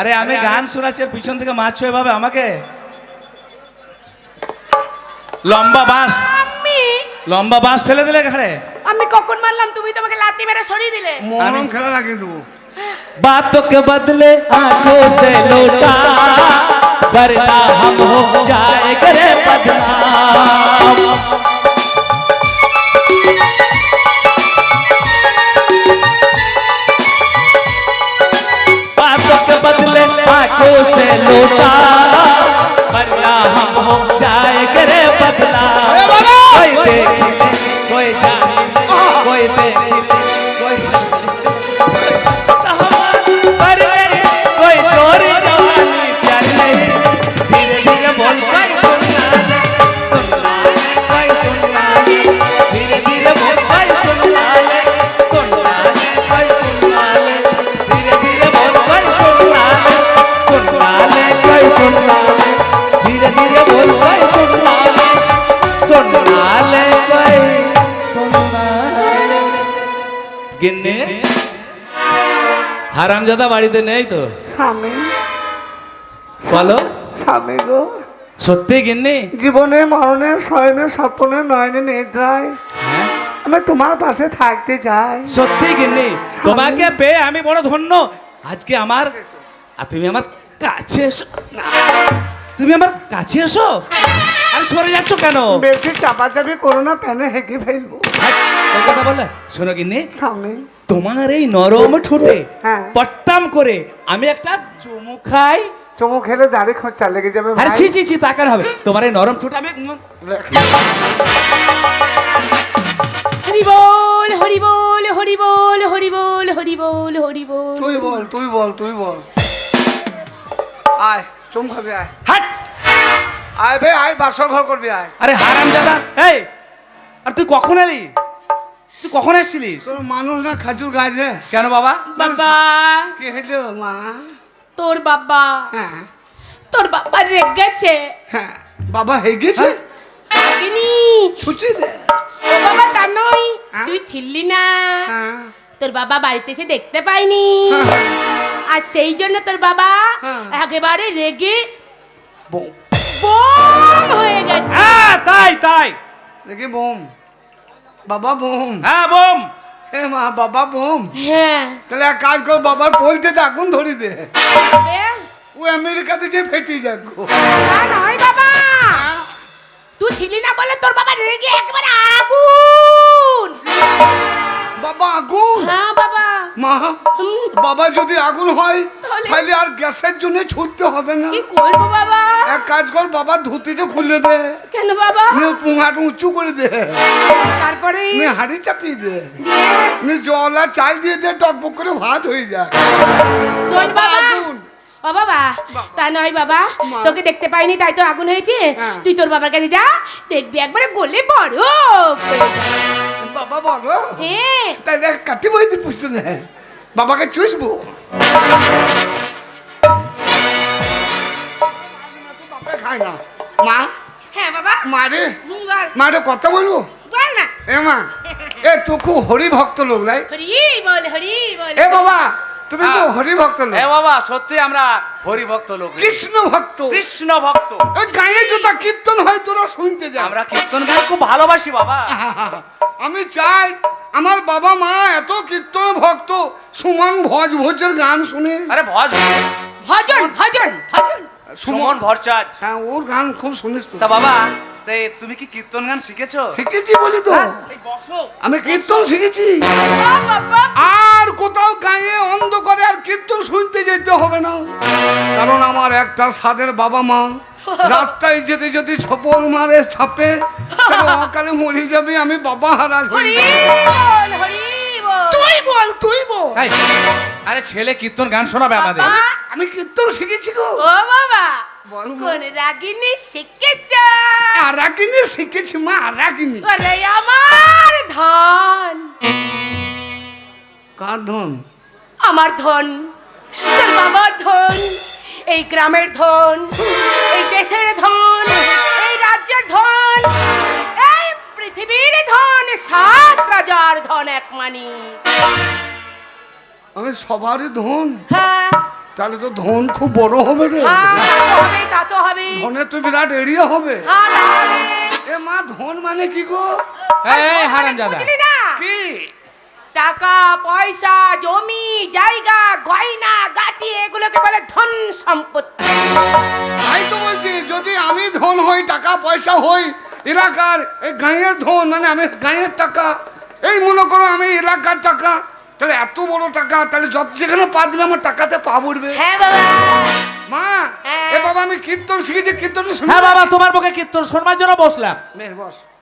আরে আমি গান শোনাচ্ছি আর পিছন থেকে মাছ ছুঁয়ে ভাবে আমাকে লম্বা বাঁশ আমি লম্বা বাঁশ ফেলে দিলে ঘাড়ে আমি কখন মারলাম তুমি তো আমাকে লাথি মেরে সরিয়ে দিলে মহরম খেলা লাগিয়ে দেবো बातों के बदले आंखों से लौटा वरना हम हो जाए करे बदनाम आंखों গিন্নি? হারামজাদা বাড়িতে নেই তো? স্বামী। বলো। স্বামী গো। সত্যি গিন্নি? জীবনে মরণে শয়নে স্বপ্নে নয়নে নিদ্রায়। আমি তোমার পাশে থাকতে চাই। সত্যি গিন্নি? তোমাকে পেয়ে আমি বড় ধন্য। আজকে আমার আর তুমি আমার কাছে এসো। তুমি আমার কাছে এসো। আর সরে যাচ্ছ কেন? বেশি চাপাচাপি করো না প্যানে হেঁকে ফেলব। ওই কথা বললে? শোনো স্বামী তোমার এই নরম ঠোঁটে হ্যাঁ। পট্টাম করে আমি একটা চুমু খাই। চমু খেলে দাড়ি খোঁচা লেগে যাবে আরে ভাই। ছি ছি ছি তাকান হবে? তোমার এই নরম ঠোঁট আমি হরি বল হরি বল হরি বল হরি বল হরি বল হরি বল। তুই বল তুই বল তুই বল। আয় চুম খাবি আয়। হাট! আয় বে আয় বাসর ঘর করবি আয়। আরে হারাম দাদা এই আর তুই কখন এলি? তুই কখন এসেছিলিস? তোর মানুষ না খাজুর গাছ কেন বাবা? বাবা। কি হইল মা? তোর বাবা। হ্যাঁ। তোর বাবা রেগেছে হ্যাঁ। বাবা হয়ে গেছে? আগেনি। ছুচি দে। ও বাবা তা নয়। হ্যাঁ? তুই ছিললি না। হ্যাঁ। তোর বাবা বাড়িতে এসে দেখতে পাইনি। হ্যাঁ। আর সেই জন্য তোর বাবা হ্যাঁ। একেবারে রেগে বোম। হয়ে গেছে। হ্যাঁ তাই তাই। দেখি বোম। বাবা বোম। হ্যাঁ বোম। হে মা বাবা বোম। হ্যাঁ। তাহলে এক কাজ কর বাবার পোলতে আগুন ধরি দে। ও আমেরিকাতে যে ফেটি যাক। নয় বাবা। তুই ছিলি না বলে তোর বাবা রেগে একেবারে আগুন। বাবা আগুন? হ্যাঁ বাবা। মা বাবা যদি আগুন হয় তাহলে? তাহলে আর গ্যাসের জন্য ছুটতে হবে না। কি করব বাবা? এক কাজ কর বাবার ধুতিটা খুলে দে। কেন বাবা? নিয়ে পুঙাটা উঁচু করে দে। তারপরে? নিয়ে হাঁড়ি চাপিয়ে দে। দিয়ে? নিয়ে জল আর চাল দিয়ে দে টকবক করে ভাত হয়ে যায় শোন বাবা। ও বাবা তা নয় বাবা তোকে দেখতে পাইনি তাই তো আগুন হয়েছে। হ্যাঁ। তুই তোর বাবার কাছে যা দেখবি একবারে গলে বড়। বাবা বলো। হ্যাঁ। তাহলে কাটি বই দি। পুষতে বাবাকে চুষবো। খায় না। মা? হ্যাঁ বাবা। মারে মুঙ্গাল মারে কথা বলব বল না। এ মা এ তো খুব হরি ভক্ত লোক লাই। হরি বল হরি বল। এ বাবা তুমি খুব। হরি ভক্ত লোক। বাবা সত্যি আমরা হরি ভক্ত লোক রে। কৃষ্ণ ভক্ত কৃষ্ণ ভক্ত ওই গায়ে জোতা কীর্তন হয় তোরা শুনতে যা। আমরা কীর্তন গান খুব ভালোবাসি বাবা। আমি চাই আমার বাবা মা এত কীর্তন ভক্ত সুমন ভজ ভোজের গান শুনে। আরে ভজ। ভজন ভজন ভজন। সুমন ভরচাজ। হ্যাঁ ওর গান খুব শুনিস তো তা বাবা তে তুমি কি কীর্তন গান শিখেছো? শিখেছি বলি তো। এই বসো। আমি কীর্তন শিখেছি। ও বাবা। আর কোথাও গায়ে অন্ধ করে আর কীর্তন শুনতে যেতে হবে না। কারণ আমার একটা সাদের বাবা মা রাস্তায় যেতে যদি ছপর মারে ছাপে তাহলে অকালে মরে যাবে আমি বাবা হারাজ হয়ে হরি যাব। বল তুই বল। এই, আরে ছেলে কীর্তন গান শোনাবে আমাদের। বাবা আমি কীর্তন শিখেছি গো। ও বাবা বল মা। কোন রাগিনী শিখেছ? আর শিখেছি মা আর বলে আমার ধন। কার ধন? আমার ধন তোর বাবার ধন এই গ্রামের ধন এই দেশের ধন এই রাজ্যের ধন। পৃথিবীর ধন সাত রাজার ধন এক মানি আমি সবারই ধন? হ্যাঁ। তাহলে তো ধন খুব বড় হবে রে। হ্যাঁ তা তো হবে তা তো হবে। ধনে তো বিরাট এরিয়া হবে। হ্যাঁ এ মা ধন মানে কি গো? এই হারাম দাদা কি? টাকা পয়সা জমি জায়গা গয়না গাটি এগুলোকে বলে ধন সম্পত্তি। তাই তো বলছি যদি আমি ধন হই টাকা পয়সা হই এলাকার এই গাঁয়ের ধন মানে আমি গাঁয়ের টাকা এই মনে করো আমি এলাকার টাকা তাহলে এত বড় টাকা তাহলে জব যেখানে পা দিবে আমার টাকাতে পা পড়বে হ্যাঁ বাবা। মা হ্যাঁ। এ বাবা আমি কীর্তন শিখেছি কীর্তন শুনে হ্যাঁ বাবা তোমার মুখে কীর্তন শোনবার জন্য বসলাম। বেশ বস।